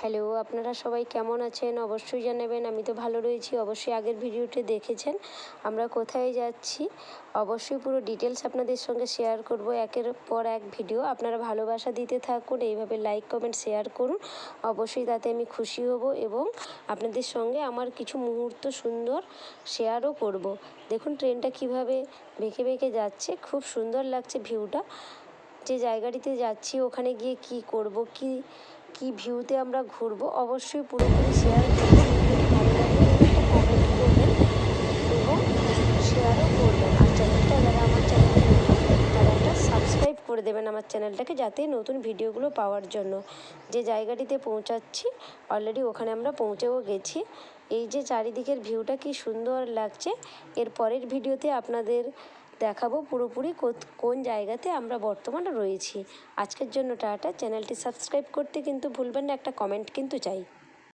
Hello, আপনারা সবাই কেমন আছেন? অবশ্যই জানাবেন, আমি তো ভালো রয়েছি। অবশ্যই আগের ভিডিওটি দেখেছেন। আমরা কোথায় যাচ্ছি? অবশ্যই পুরো ডিটেলস আপনাদের সঙ্গে শেয়ার করব। একের পর এক ভিডিও আপনারা ভালোবাসা দিতে থাকুন, এইভাবে লাইক কমেন্ট শেয়ার করুন। অবশ্যই তাতে আমি খুশি হব এবং আপনাদের সঙ্গে আমার কিছু মুহূর্ত সুন্দর শেয়ারও করব। দেখুন ট্রেনটা কীভাবে বেঁকে বেঁকে যাচ্ছে। খুব সুন্দর লাগছে ভিউটা যে জায়গাটিতে যাচ্ছি, ওখানে গিয়ে কি করব, কি কি ভিউতে আমরা ঘুরবো, অবশ্যই পুরোপুরি শেয়ার করব। শেয়ারও করবেন আর চ্যানেলটা যারা আমার চ্যানেলে তারা একটা সাবস্ক্রাইব করে দেবেন আমার চ্যানেলটাকে যাতে নতুন ভিডিওগুলো পাওয়ার জন্য। যে জায়গাটিতে পৌঁছাচ্ছি অলরেডি ওখানে আমরা পৌঁছেও গেছি। এই যে চারিদিকের ভিউটা কি সুন্দর লাগছে, এর পরের ভিডিওতে আপনাদের দেখাবো পুরোপুরি কোন জায়গাতে আমরা বর্তমানে রয়েছি। আজকের জন্য টাটা। চ্যানেলটি সাবস্ক্রাইব করতে কিন্তু ভুলবেন না। একটা কমেন্ট কিন্তু চাই।